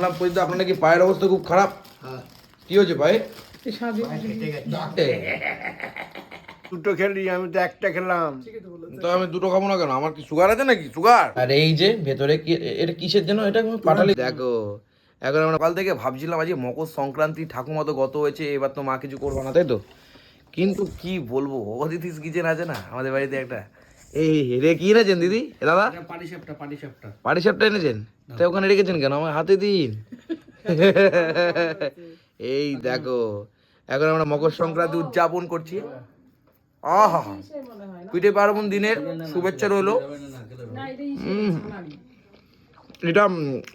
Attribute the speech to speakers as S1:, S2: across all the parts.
S1: শুনলাম পর্যন্ত আপনার নাকি পায়ের অবস্থা খুব খারাপ।
S2: হ্যাঁ।
S1: কি হয়েছে পায়ে
S2: দুটো খেলি আমি তো একটা খেলাম।
S1: তো আমি দুটো খাব না কেন? আমার কি সুগার আছে নাকি? সুগার আর এই যে ভেতরে কি এটা কিসের জন্য? এটা পাঠালি দেখো এখন আমরা কাল থেকে ভাবছিলাম আজকে মকর সংক্রান্তি ঠাকুমা তো গত হয়েছে এবার তো মা কিছু করব না তাই তো? কিন্তু কি বলব? অদিতিস কিচেন আছে না আমাদের বাড়িতে একটা। এই রে কি এনেছেন দিদি? দাদা?
S2: পাটি সাপটা পাটি সাপটা।
S1: পাটি সাপটা এনেছেন? তাই ওখানে রেখেছেন কেন? আমার হাতে দিন। এই দেখো এখন আমরা মকর সংক্রান্তি উদযাপন করছি। আহা পিঠে পার্বণ দিনের শুভেচ্ছা রইল। এটা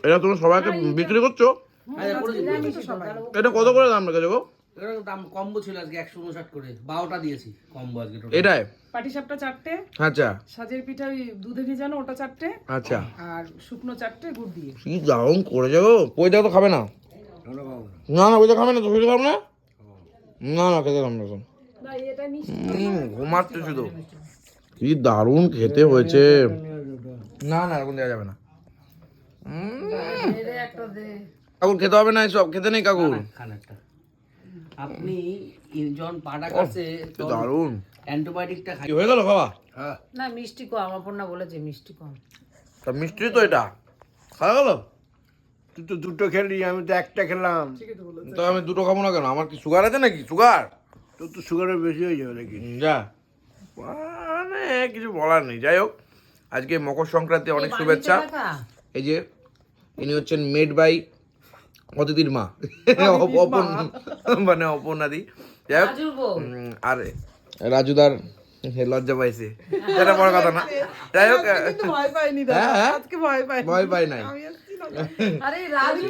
S1: এটা তুমি সবাইকে বিক্রি করছ। এটা কত করে দাম রেখেছো গো?
S2: দাম কম্বো ছিল আজকে একশো উনষাট করে। বারোটা দিয়েছি কম্বো আজকে
S1: এটাই?
S3: পাটিসাপটা চারটে।
S1: আচ্ছা।
S3: সাজের পিঠা ওই দুধে ভেজানো ওটা চারটে।
S1: আচ্ছা।
S3: আর শুকনো চারটে গুড় দিয়ে।
S1: কি দারুণ পয়সা তো খাবে না। না খাবে না তো খাবে না? না না খেতে খাবে না এখন। ঘুমাচ্ছে শুধু। কি দারুণ খেতে হয়েছে। না না এখন দেওয়া যাবে না। উম,
S3: একটা দে।
S1: কাকুর খেতে হবে না এসব? খেতে নেই কাকুর?
S2: খান একটা। আপনি যখন পাটা কাটছে
S1: কি দারুণ।
S2: অ্যান্টিবায়োটিকটা খাই।
S1: হয়ে গেল খাওয়া
S3: না মিষ্টি কম আমার পন্না বলেছে মিষ্টি কম।
S1: তা মিষ্টি তো এটা। খাওয়া গেল?
S2: তুই তো দুটো খেলি আমি তো একটা খেলাম।
S1: তো আমি দুটো খাব না কেন? আমার কি সুগার আছে নাকি? সুগার
S2: তোর তো সুগারের বেশি হয়ে যাবে নাকি?
S1: যা। মানে কিছু বলার নেই। যাই হোক আজকে মকর সংক্রান্তি অনেক শুভেচ্ছা। এই যে ইনি হচ্ছেন মেড বাই অতিথির মা। অপন মানে যাই হোক আর রাজুদার লজ্জা পাইছে। এটা বড় কথা না। যাই হোক
S3: ভয়
S1: হ্যাঁ, হ্যাঁ।
S3: ভয় পাই
S1: ভয় নাই।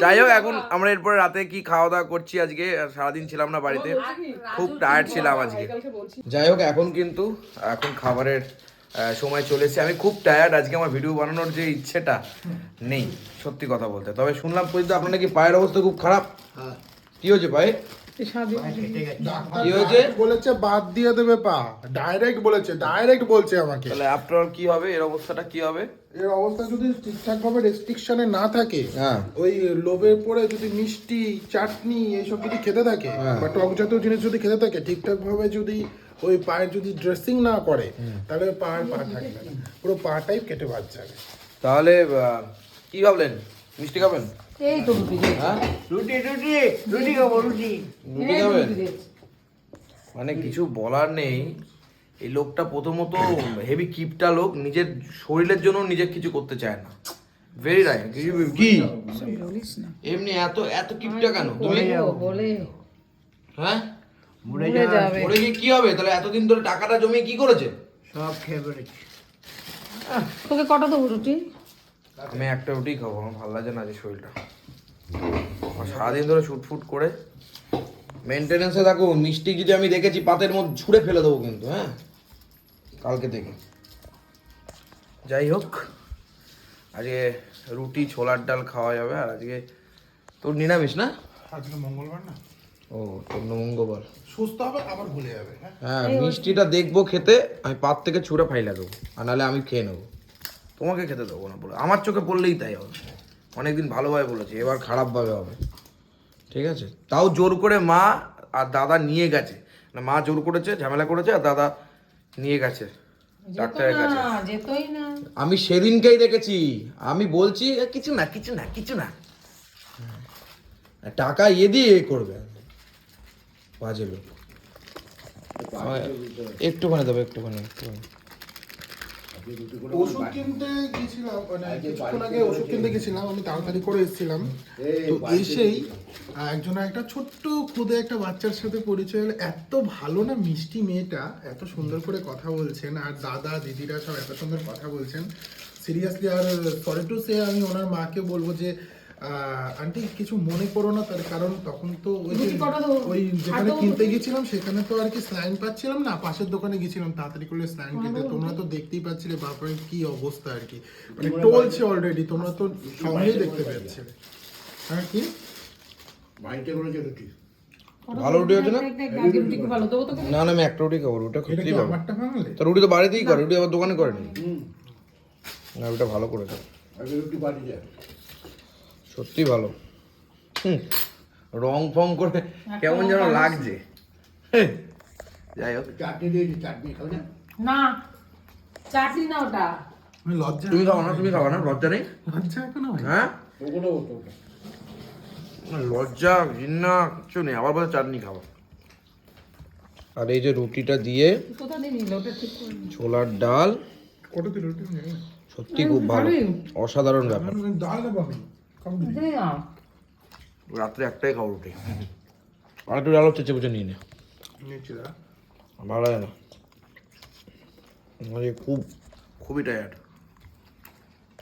S1: যাই হোক এখন আমরা এরপরে রাতে কি খাওয়া দাওয়া করছি আজকে? সারাদিন ছিলাম না বাড়িতে। খুব টায়ার্ড ছিলাম আজকে। যাই হোক এখন কিন্তু এখন খাবারের সময় চলেছে আমি খুব টায়ার্ড আজকে আমার ভিডিও বানানোর যে ইচ্ছেটা নেই সত্যি কথা বলতে। তবে শুনলাম পর্যন্ত আপনার নাকি পায়ের অবস্থা খুব খারাপ। কি হয়েছে পায়ে কি হয়েছে?
S4: বলেছে বাদ দিয়ে দেবে পা। ডাইরেক্ট বলেছে ডাইরেক্ট বলছে আমাকে।
S1: তাহলে আফটার অল কি হবে? এর অবস্থাটা কি হবে?
S4: এর অবস্থা যদি ঠিকঠাক ভাবে রেস্ট্রিকশনে না থাকে
S1: হ্যাঁ।
S4: ওই লোভে পড়ে যদি মিষ্টি চাটনি এইসব যদি খেতে থাকে
S1: হ্যাঁ।
S4: বা টক জাতীয় জিনিস যদি খেতে থাকে ঠিকঠাক ভাবে যদি ওই পায়ের যদি ড্রেসিং না করে তাহলে পায়ের পা থাকবে না। পুরো পাটাই কেটে বাদ যাবে।
S1: তাহলে কি ভাবলেন? মিষ্টি খাবেন?
S3: এই তো রুটি
S1: হ্যাঁ?
S2: রুটি রুটি রুটি খাব রুটি।
S1: রুটি খাবেন? মানে কিছু বলার নেই। এই লোকটা প্রথমত হেভি কিপটা লোক নিজের শরীরের জন্য নিজে কিছু করতে চায় না। ভেরি রাইট কি? এমনি এত এত কিপটা কেন? তুমি?
S3: বলে।
S1: হ্যাঁ?
S2: মরে
S3: যাবে।
S1: ওরে কি কি হবে? তাহলে এতদিন ধরে টাকাটা জমিয়ে কি করেছে?
S2: সব খেয়ে ফেলেছি।
S3: তোকে কটা দেবো রুটি?
S1: আমি একটা রুটি খাব আমার ভালো লাগে না যে শরীরটা। আমার সারাদিন ধরে শুটফুট করে। মেনটেনেন্সে থাকো মিষ্টি যদি আমি দেখেছি পাতের মধ্যে ছুঁড়ে ফেলে দেবো কিন্তু হ্যাঁ? কালকে থেকে। যাই হোক আজকে রুটি ছোলার ডাল খাওয়া যাবে আর আজকে তোর নিরামিষ না?
S4: আজকে মঙ্গলবার না?
S1: ও তোর মঙ্গলবার।
S4: সুস্থ হবে আবার ভুলে যাবে হ্যাঁ?
S1: হ্যাঁ মিষ্টিটা দেখব খেতে আমি পাত থেকে ছুঁড়ে ফাইলা দেবো আর নাহলে আমি খেয়ে নেব। তোমাকে খেতে দেবো না বলে। আমার চোখে পড়লেই তাই হবে। অনেকদিন ভালোভাবে বলেছি এবার খারাপভাবে হবে। ঠিক আছে? তাও জোর করে মা আর দাদা নিয়ে গেছে। না মা জোর করেছে ঝামেলা করেছে আর দাদা নিয়ে গেছে ডাক্তারের কাছে। আমি সেদিনকেই দেখেছি। আমি বলছি কিছু না কিছু না কিছু না। হ্যাঁ। টাকা ইয়ে দিয়ে এ করবে। বাজে লোক একটুখানি দেবো একটুখানি একটুখানি।
S4: ওষুধ কিনতে গেছিলাম মানে কিছুক্ষণ আগে ওষুধ কিনতে গেছিলাম আমি তাড়াতাড়ি করে এসেছিলাম। তো এসেই একজন একটা ছোট্ট খুদে একটা বাচ্চার সাথে পরিচয় হলো। এত ভালো না মিষ্টি মেয়েটা এত সুন্দর করে কথা বলছেন আর দাদা দিদিরা সব এত সুন্দর কথা বলছেন। সিরিয়াসলি আর সরি টু সে আমি ওনার মাকে বলব যে আন্টি কিছু মনে করো না তার কারণ তখন তো ওই যে- ওই যেখানে কিনতে গেছিলাম সেখানে তো আর কি স্লাইন পাচ্ছিলাম না পাশের দোকানে গেছিলাম তাড়াতাড়ি করে স্লাইন কিনতে তোমরা তো দেখতেই পাচ্ছিলে বাপরে কি অবস্থা আর কি। মানে টলছে অলরেডি তোমরা তো সঙ্গেই দেখতে পাচ্ছিলে হ্যাঁ কি?
S2: বাড়িতে করেছে রুটি
S1: ভালো রুটি হচ্ছে না? না না আমি একটা রুটি খাব
S4: কি
S1: সত্যিই ভালো। তো রুটি তো বাড়িতেই করে রুটি আবার দোকানে করেনি? না রুটিটা ভালো করেছে।
S2: আগে রুটি বাড়ি যায়।
S1: সত্যি ভালো। হুম, রং ফং করে কেমন যেন লাগছে। যাই হোক।
S2: চাটনি দিয়েছি চাটনি খাও না?
S3: না চাটনি না ওটা।
S4: লজ্জা
S1: তুমি খাও না তুমি খাও না লজ্জা নেই?
S4: লজ্জা এখনও হ্যাঁ?
S2: ওগুলো
S1: লজ্জা ঘৃণা কিছু নেই আবার বলে চাটনি খাব। আর এই যে রুটিটা দিয়ে। ছোলার ডাল। সত্যি খুব ভালো অসাধারণ ব্যাপার।
S4: ডাল
S1: রাত্রে একটাই খাব রুটি। আর একটু ডাল চেঁচে বুঝে নিয়ে নে। ভালো লাগে না। মানে খুব খুবই টায়ার্ড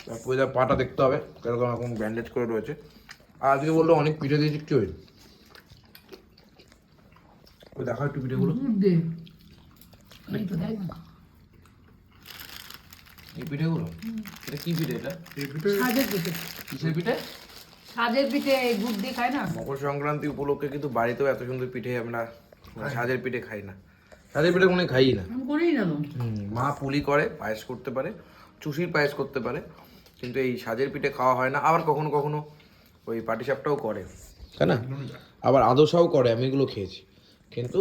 S1: তারপরে যা পাটা দেখতে হবে এরকম এখন ব্যান্ডেজ করে রয়েছে। আর আজকে বলল অনেক পিঠে দিয়েছি কি হয়েছে ওই দেখা একটু পিঠেগুলো।
S3: এই
S1: পিঠেগুলো এটা কি পিঠে এটা?
S4: পিঠে-
S3: সাজের পিঠে।
S1: কিসের পিঠে?
S3: সাজের পিঠে এই গুড় দিয়ে খায় না?
S1: মকর সংক্রান্তি উপলক্ষে কিন্তু বাড়িতেও এত সুন্দর পিঠে আমরা সাজের পিঠে খাই না। সাজের পিঠে কোনো খাই না।
S3: করেই না
S1: মা পুলি করে পায়েস করতে পারে চুষির পায়েস করতে পারে কিন্তু এই সাজের পিঠে খাওয়া হয় না। আবার কখনো কখনো ওই পাটিসাপটাও করে। তাই না? আবার আদর্শাও করে আমি এগুলো খেয়েছি। কিন্তু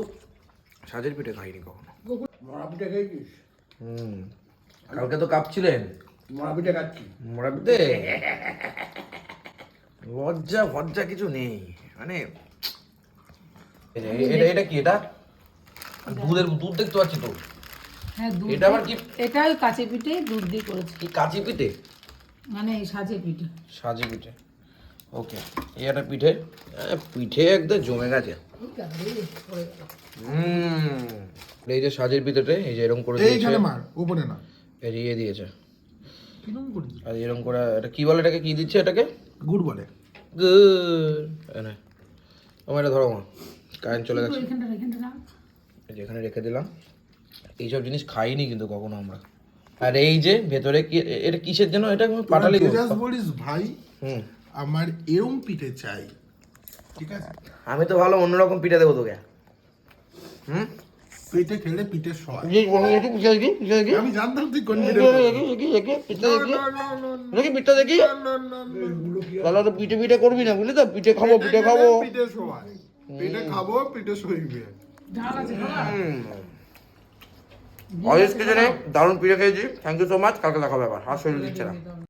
S1: সাজের পিঠে খাইনি কখনো।
S2: মরা পিঠা খেয়েছিস?
S1: হুম। কালকে তো কাঁপছিলেন।
S2: মরা পিঠা
S1: পিঠে লজ্জা ফজ্জা কিছু নেই। মানে এটা এটা কি এটা? দুধের দুধ দেখতে পাচ্ছি তো।
S3: হ্যাঁ
S1: এটা আবার কি?
S3: এটা ওই কাঁচি পিঠে দুধ দিয়ে করেছি।
S1: কি কাঁচি পিঠে?
S3: মানে সাজের পিঠে।
S1: সাজি পিঠে। ওকে এই একটা পিঠে পিঠে একদম জমে গেছে। হুম এই যে সাজের পিঠেতে এই যে এরকম করে দিয়েছে।
S4: এইখানে মার উপরে না।
S1: এড়িয়ে দিয়েছে। আর এরকম করে এটা কি বলে এটাকে? কি দিচ্ছে এটাকে?
S4: গুড় বলে।
S1: গুড়। এনে আমার এটা ধরো মা কারেন্ট চলে গেছে।
S3: এখানটা এখানটা রাখ।
S1: এই যে এখানে রেখে দিলাম। এইসব জিনিস খাইনি কিন্তু কখনো আমরা। আর এই যে ভেতরে কি এটা কিসের জন্য? এটা পাটালি
S4: বলিস ভাই
S1: হুম।
S4: আমার এরম পিঠে চাই। ঠিক আছে?
S1: আমি তো ভালো অন্যরকম পিঠে দেবো তোকে। হুম?
S4: পেটে খেলে আমি জানতাম তুই কোন
S1: দেখি দেখি দেখি। দেখি পিঠে পিঠে তাহলে তো পিঠে পিঠে করবি না বুঝলি তো? পিঠে খাব পিঠে খাব।
S4: পিঠে শোয় পিঠে খাব পিঠে সইবে।
S1: কিছু নেই দারুণ পিঠে খেয়েছি। থ্যাংক ইউ সো মাচ কালকে দেখা হবে আবার। শরীর দিচ্ছে না।